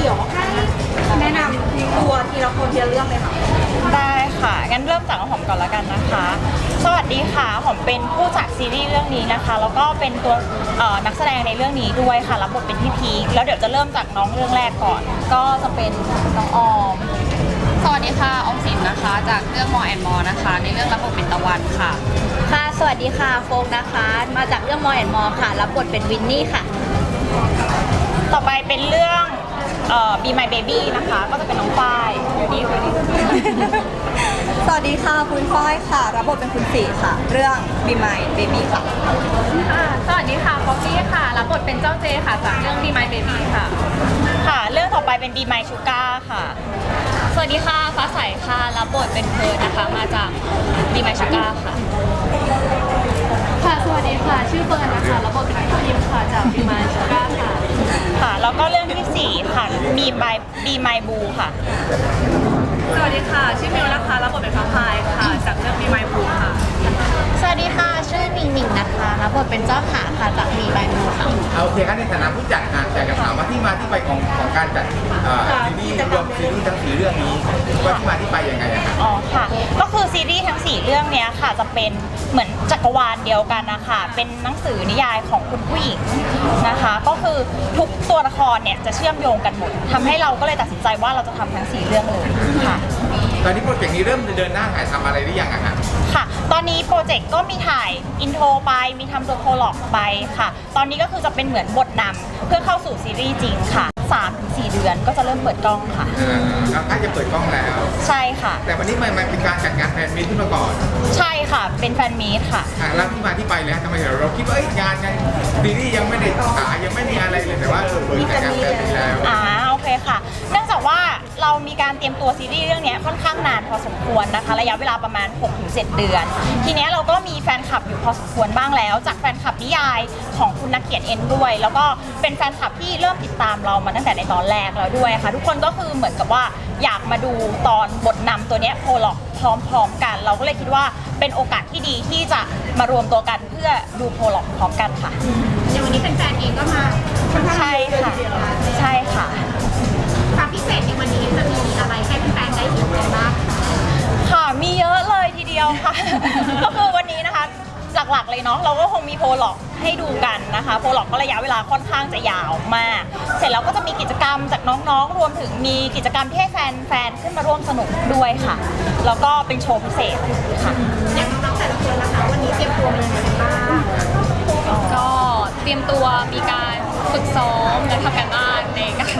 เดี๋ยวให้แนะนำตัวทีละคนทีละเรื่องเลยค่ะ ได้ค่ะ งั้นเริ่มจากน้องหอมก่อนล้วกันนะคะ สวัสดีค่ะ หอมเป็นผู้จัดซีรีส์เรื่องนี้นะคะ แล้วก็เป็นตัวเอ่อนักแสดงในเรื่องนี้ด้วยค่ะ รับบทเป็นพี่พีคแล้วเดี๋ยวจะเริ่มจากน้องเรื่องแรกก่อน ก็จะเป็นน้องออม สวัสดีค่ะออมสินนะคะ จากเรื่องมอแอนมอนะคะ ในเรื่องรับบทเป็นตะวันค่ะ ค่ะ สวัสดีค่ะโฟกนะคะ มาจากเรื่องมอแอนมอค่ะ รับบทเป็นวินนี่ค่ะ ต่อไปเป็นเรื่องเอ่อ Be My Baby นะคะ ก็จะเป็นน้องฝ้ายดีคือดีสวัสดีค่ะคุณฝ้ายค่ะ รับบทเป็นคุณสีค่ะ เรื่อง Be My Baby ค่ะค่ะ สวัสดีค่ะป๊อปปี้ค่ะ รับบทเป็นเจ้าเจค่ะ จากเรื่อง Be My Baby ค่ะ ค่ะ เรื่องต่อไปเป็น Be My Sugar ค่ะส วัสดีค่ะ ฟ้าใสค่ะ รับบทเป็นเพิร์นนะคะ มาจาก Be My Sugar ค่ะ ค่ะ สวัสดีค่ะ ชื่อเฟิร์นนะคะ รับบทเป็นพี่พิมค่ะ จาก Be My Sugar ค่ะ ค่ะ แล้วก็เรื่องที่สี่ค่ะ Be My Be My Boo ค่ะ สวัสดีค่ะ ชื่อมิวนะคะ รับบทเป็นฟ้าพายค่ะ จากเรื่อง Be My Blue ค่ะสวัส ดีค่ะ ชื่อหนิงหนิงนะคะรับบทเป็นเจ้าขาค่ะจากมีใบมูค่ะเอาโอเคครับในฐานะผู้จัดอะอยากจะถามว่าที่มาที่ไปของของการจัดเอ่อซีรีส์รวมซีรีส์ทั้งสี่เรื่องนี้ว่าที่มาที่ไปยังไงอะครับอ๋อค่ะ ก็คือซีรีส์ทั้ง 4 เรื่องเนี้ยค่ะ จะเป็นเหมือนจักรวาลเดียวกันนะคะ เป็นหนังสือนิยายของคุณผู้หญิงนะคะ ก็คือทุกตัวละครเนี่ยจะเชื่อมโยงกันหมดทำให้เราก็เลยตัดสินใจว่าเราจะทำทั้ง 4 เรื่องเลยค่ะ ตอนนี้โปรเจกต์นี้เริ่มเดินหน้าถ่ายทำอะไรหรือยังอะครับค่ะ ตอนนี้โปรเจกต์ก็มีถ่ายอินโทรไป มีทำตัวโพล็อกไปค่ะ ตอนนี้ก็คือจะเป็นเหมือนบทนำเพื่อเข้าสู่ซีรีส์จริงค่ะ3-4 เดือนก็จะเริ่มเปิดกล้องค่ะ เออเราใกล้จะเปิดกล้องแล้ว ใช่ค่ะ แต่วันนี้มันมันเป็นการจัดงานแฟนมีตขึ้นมาก่อนใช่ค่ะ เป็นแฟนมีตค่ะ อะแล้วที่มาที่ไปเลยฮะทำไมเราคิดว่าเอ้ยงานยังซีรีส์ยังไม่ได้ขายยังไม่มีอะไรเลยแต่ว่าเออเปิดจัดงานแฟนมีตแล้ว อ่า โอเคค่ะ เนื่องจากว่าเรามีการเตรียมตัวซีรีส์เรื่องเนี้ยค่อนข้างนานพอสมควรนะคะ ระยะเวลาประมาณ 6-7 เดือน ทีเนี้ยเราก็มีแฟนคลับอยู่พอสมควรบ้างแล้ว จากแฟนคลับนิยายของคุณนักเขียนเอ็นด้วย แล้วก็เป็นแฟนคลับที่เริ่มติดตามเรามาตั้งแต่ในตอนแรกแล้วด้วยค่ะ ทุกคนก็คือเหมือนกับว่าอยากมาดูตอนบทนำตัวเนี้ยโพล็อกพร้อมๆกัน เราก็เลยคิดว่าเป็นโอกาสที่ดีที่จะมารวมตัวกันเพื่อดูโพล็อกพร้อมกันค่ะอย่างวันนี้แฟนๆเองก็มาค่อนข้างใช่เยอะเลยค่ะทีเดียวนะใช่ค่ะ นาะเราก็คงมีโพล็อกให้ดูกันนะคะโพล็อกก็ระยะเวลาค่อนข้างจะยาวมาก เสร็จแล้วก็จะมีกิจกรรมจากน้องๆ รวมถึงมีกิจกรรมที่ให้แฟนๆขึ้นมาร่วมสนุกด้วยค่ะ แล้วก็เป็นโชว์พิเศษค่ะอย่างน้องๆแต่ละคนนะคะวันนี้เตรียมตัวมายังไงบ้างก็เตรียมตัวมีการฝึกซ้อมและทำการบ้านในการจัดงา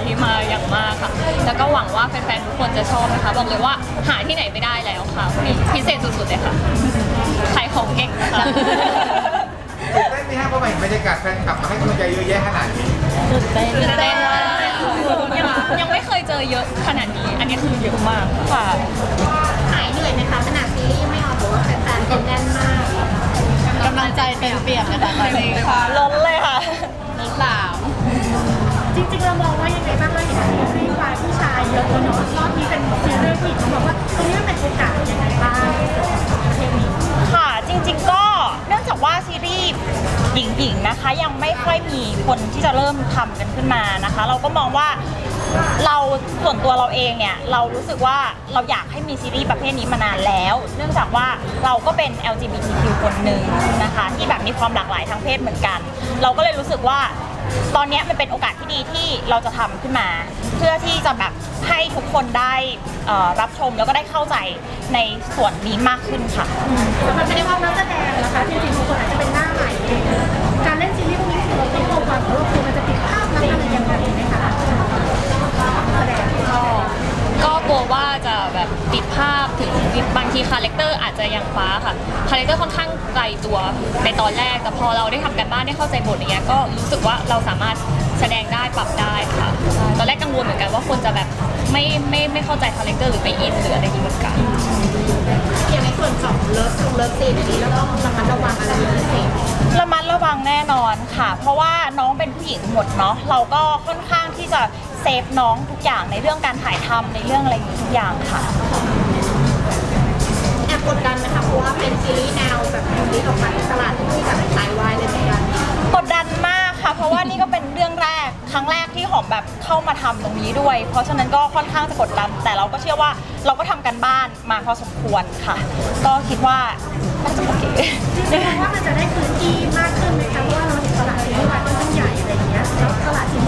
นนี้มาอย่างมากค่ะ แล้วก็หวังว่าแฟนๆทุกคนจะชอบนะคะ บอกเลยว่าหาที่ไหนไม่ได้แล้วค่ะวันนี้พิเศษสุดๆเลยค่ะขายของเก่งนะคะตื่นเต้นไหมฮะเพราะว่าเห็นบรรยากาศแฟนคลับมาให้กำลังใจเยอะแยะขนาดนี้ตื่นเต้นมากยังยังไม่เคยเจอเยอะขนาดนี้ อันนี้คือเยอะมากค่ะหายเหนื่อยไหมคะขนาดซีรีส์ยังไม่ออกแต่ว่าแฟนๆเป็นแน่นมากกำลังใจเต็มเปี่ยมเลยค่ะตอนนี้ค่ะล้นเลยค่ะสาม จริงๆเรามองว่ายังไงบ้างเราเห็นซีรีส์วายผู้ชายเยอะแล้วเนาะรอบนี้เป็นซีรีส์ผู้หญิงเขาบอกว่าตรงนี้มันเป็นโอกาสยังไงบ้างเทศนี้ค่ะจริงๆก็เนื่องจากว่าซีรีส์หญิงๆนะคะ ยังไม่ค่อยมีคนที่จะเริ่มทำกันขึ้นมานะคะ เราก็มองว่าเราส่วนตัวเราเองเนี่ยเรารู้สึกว่าเราอยากให้มีซีรีส์ประเภทนี้มานานแล้ว เนื่องจากว่าเราก็เป็น LGBTQ คนหนึ่งนะคะ ที่แบบมีความหลากหลายทางเพศเหมือนกัน เราก็เลยรู้สึกว่า ตอนเนี้ยมันเป็นโอกาสที่ดีที่เราจะทำขึ้นมา เพื่อที่จะแบบให้ทุกคนได้เอ่อรับชมแล้วก็ได้เข้าใจในส่วนนี้มากขึ้นค่ะ มันไม่ได้ว่านักแสดงนะคะจริงๆทุกคนอาจจะเป็นหน้าใหม่ เตอร์อาจจะยังฟ้าค่ะคาแรคเตอร์ค่อนข้างไกลตัวในตอนแรกแต่พอเราได้ทำกันบ้านได้เข้าใจบทอย่างเงี้ยก็รู้สึกว่าเราสามารถแสดงได้ปรับได้ค่ะใช่ตอนแรกกังวลเหมือนกันว่าคนจะแบบไม่ไม่ไม่เข้าใจคาแรคเตอร์หรือไปอินหรืออะไรอย่างงี้เหมือนกัน อย่างในส่วนของเลิฟเลิฟซีนนี้แล้วก็ระมัดระวังอะไรเป็นพิเศษระมัดระวังแน่นอนค่ะ เพราะว่าน้องเป็นผู้หญิงหมดเนาะเราก็ค่อนข้างที่จะเซฟน้องทุกอย่างในเรื่องการถ่ายทำในเรื่องอะไรอย่างนี้ทุกอย่างค่ะ แอบกดดันไหมคะเพราะว่าเป็นซีรีส์แนวแบบนี้ออกมาในตลาดที่แบบสายวายเลยเหมือนกันกดดันมากค่ะ เพราะว่านี่ก็เป็นเรื่องแรกครั้งแรกที่หอมแบบเข้ามาทำตรงนี้ด้วย เพราะฉะนั้นก็ค่อนข้างจะกดดัน แต่เราก็เชื่อว่าเราก็ทำกันบ้านมาพอสมควรค่ะ ก็คิดว่าน่าจะโอเค จริงๆว่ามันจะได้พื้นที่มากขึ้นไหมคะเพราะว่าเราเห็นตลาดซีรีส์วายค่อนข้างใหญ่อะไรอย่างเงี้ยแล้วตลาดซีรีส์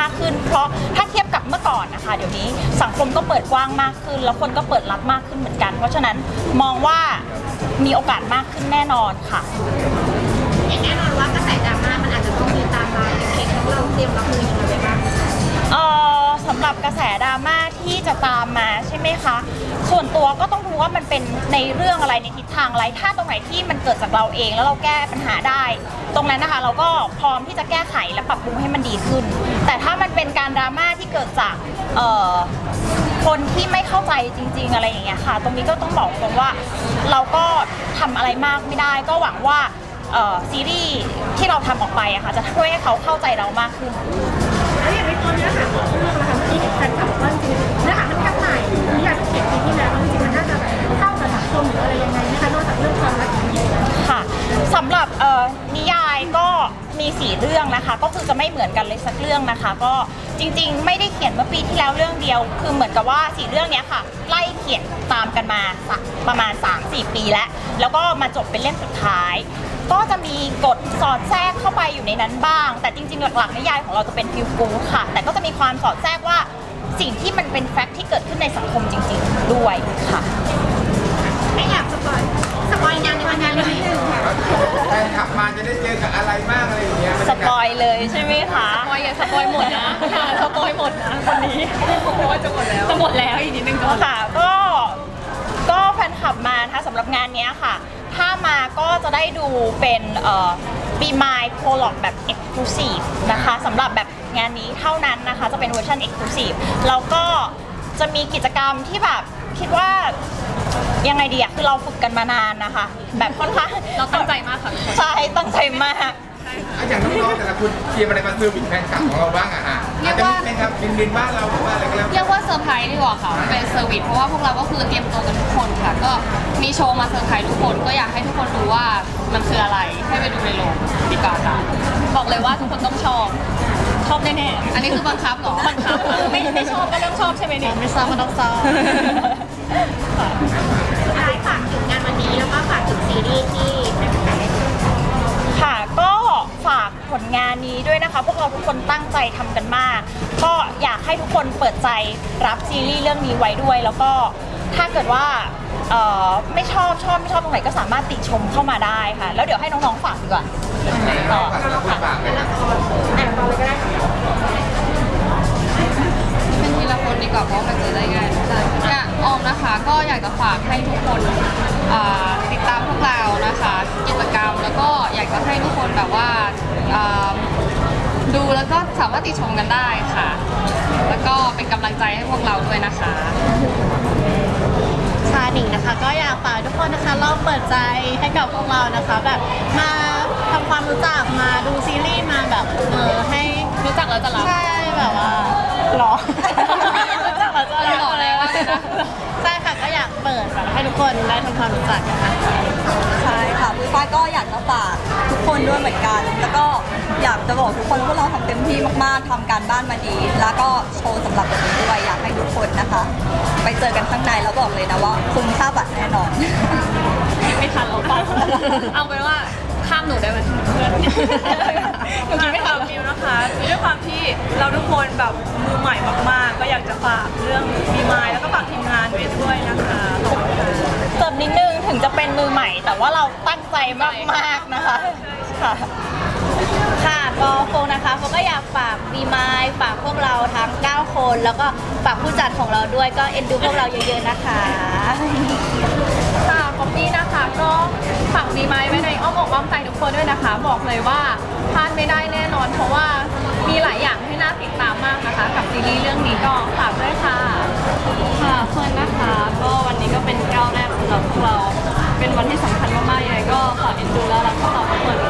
มากขึ้น เพราะถ้าเทียบกับเมื่อก่อนนะคะเดี๋ยวนี้สังคมก็เปิดกว้างมากขึ้น แล้วคนก็เปิดรับมากขึ้นเหมือนกัน เพราะฉะนั้นมองว่ามีโอกาสมากขึ้นแน่นอนค่ะอย่างแน่นอนว่ากระแสดราม่ามันอาจจะต้องมีตามมาเองของเราเตรียมรับมือยังไงบ้างเอ่อสำหรับกระแสดราม่าที่จะตามมาใช่ไหมคะ ส่วนตัวก็ต้องดูว่ามันเป็นในเรื่องอะไรในทิศทางอะไร ถ้าตรงไหนที่มันเกิดจากเราเองแล้วเราแก้ปัญหาได้ ตรงนั้นนะคะ เราก็พร้อมที่จะแก้ไขและปรับปรุงให้มันดีขึ้น แต่ถ้ามันเป็นการดราม่าที่เกิดจากเอ่อคนที่ไม่เข้าใจจริง ๆ อะไรอย่างเงี้ยค่ะ ตรงนี้ก็ต้องบอกตรงว่าเราก็ทำอะไรมากไม่ได้ ก็หวังว่าเอ่อซีรีส์ที่เราทำออกไปอะค่ะจะช่วยให้เขาเข้าใจเรามากขึ้น แล้วอย่างในตัวเนื้อหาของเรื่องนะคะที่แฟนคลับอกว่าจริงเนื้อหามันแค่ใหม่นิยายที่เขียนปีที่แล้วจริงมันน่าจะเข้ากับสังคมหรืออะไรยังไงำหรับเอ่อนิยายก็มีสี่เรื่องนะคะ ก็คือจะไม่เหมือนกันเลยสักเรื่องนะคะ ก็จริงๆ ไม่ได้เขียนเมื่อปีที่แล้วเรื่องเดียว คือเหมือนกับว่าสี่เรื่องเนี้ยค่ะไล่เขียนตามกันมาสักประมาณ 3-4 ปีแล้ว แล้วก็มาจบเป็นเล่มสุดท้าย ก็จะมีกฎสอดแทรกเข้าไปอยู่ในนั้นบ้าง แต่จริงๆ หลักๆนิยายของเราจะเป็นฟิลกูดค่ะ แต่ก็จะมีความสอดแทรกว่าสิ่งที่มันเป็นแฟกต์ที่เกิดขึ้นในสังคมจริง ๆ ด้วยค่ะานในวันงานนิดนึงค่ะแฟนขับมาจะได้เจอกับอะไรบ้างอะไรอย่างเงี้ยสปอยเลยใช่ไหมคะสปอยอย่าสปอยหมดนะอย่าสปอยหมดนะคนนี้เพราะว่าจะหมดแล้วจะหมดแล้วอีกนิดนึงก็ค่ะก็ก็แฟนคลับมานะคะสำหรับงานเนี้ยค่ะ ถ้ามาก็จะได้ดูเป็นเอ่อ Be My Prologue แบบ Exclusive นะคะสำหรับแบบงานนี้เท่านั้นนะคะ จะเป็นเวอร์ชัน Exclusive แล้วก็จะมีกิจกรรมที่แบบคิดว่า ยังไงดีอะคือเราฝึกกันมานานนะคะ แบบค่อนข้างเราตั้งใจมากค่ะทุกคนใช่ตั้งใจมาก อะอย่างน้องๆแต่ละคนเตรียมอะไรมาเซอร์วิสแฟนคลับของเราบ้างอะฮะเรีอาจยกจะว่ามีเป็นครับบินบินบ้านเราหรือว่าอะไรก็แล้วเรียกว่าเซอร์ไพรส์ดีกว่าค่ะเป็นเซอร์วิสเพราะว่าพวกเราก็คือเตรียมตัวกันทุกคนค่ะ ก็มีโชว์มาเซอร์ไพรส์ทุกคน ก็อยากให้ทุกคนรู้ว่ามันคืออะไร ให้ไปดูในโรงดีกว่าค่ะ บอกเลยว่าทุกคนต้องชอบ ชอบแน่ๆอันนี้คือบังคับเหรอ บังคับ ไม่ไม่ชอบก็ต้องชอบใช่ไหมเนี่ยไม่ซ้ำมันต้องซ้ำท้ายฝากถึงงานวันนี้แล้วก็ฝากถึงซีรีส์ที่เป็นแฟนค่ะก็ฝากผลงานนี้ด้วยนะคะ พวกเราทุกคนตั้งใจทำกันมาก ก็อยากให้ทุกคนเปิดใจรับซีรีส์เรื่องนี้ไว้ด้วย แล้วก็ถ้าเกิดว่าเอ่อไม่ชอบชอบไม่ชอบตรงไหนก็สามารถติชมเข้ามาได้ค่ะ แล้วเดี๋ยวให้น้องๆฝากดีกว่าน้องๆฝากเราฝากเลยนะแต่ตอนเลยก็ได้ค่ะ ดีกว่าเพราะมันจะได้ง่ายอยากออมนะคะก็อยากจะฝากให้ทุกคนอ่าติดตามพวกเรานะคะกิจกรรมแล้วก็อยากจะให้ทุกคนแบบว่าอ่าดูแล้วก็สามารถติชมกันได้ค่ะ แล้วก็เป็นกำลังใจให้พวกเราด้วยนะคะชาหนิงนะคะ ก็อยากฝากทุกคนนะคะลองเปิดใจให้กับพวกเรานะคะ แบบมาทำความรู้จักมาดูซีรีส์มาแบบเออให้รู้จักแล้วจะรับใช่แบบว่าหรอ ให้ทุกคนได้ทำความรู้จักกันนะคะ ใช่ค่ะพี่ฟ้ายก็อยากจะฝากทุกคนด้วยเหมือนกัน แล้วก็อยากจะบอกทุกคนว่าเราทำเต็มที่มากๆทำการบ้านมาดีแล้วก็โชว์สำหรับวันนี้ด้วยอยากให้ทุกคนนะคะ ไปเจอกันข้างในแล้วบอกเลยนะว่าคุ้มค่าบัตรแน่นอน ไม่ทันเราปะเอาเป็นว่าข้ามหนูได้ไหมเพื่อนหนูคิดไม่ทันมิวนะคะด้วยความที่เราทุกคนแบบมือใหม่มากๆ ก็อยากจะฝากเรื่องมีมายแล้วก็ฝากทีมงานไว้ด้วยนะคะ ขอบคุณค่ะเติมนิดนึงถึงจะเป็นมือใหม่ แต่ว่าเราตั้งใจมากๆนะคะค่ะค่ะก็โฟงนะคะโฟงก็อยากฝากบีมายฝากพวกเราทั้ง 9 คน แล้วก็ฝากผู้จัดของเราด้วยก็เอ็นดูพวกเราเยอะๆนะคะ ค่ะป๊อปปี้นะคะก็ฝากดีไม้ไว้ในอ้อมอกอ้อมใจทุกคนด้วยนะคะ บอกเลยว่าพลาดไม่ได้แน่นอน เพราะว่ามีหลายอย่างให้น่าติดตามมากนะคะ กับซีรีส์เรื่องนี้ก็ฝากด้วยค่ะ ค่ะเฟิร์นนะคะก็ หรับพวกเราเป็นวันที่สำคัญมากๆยังไงก็ฝากเอ็นดูและรักพวกเราทุกคน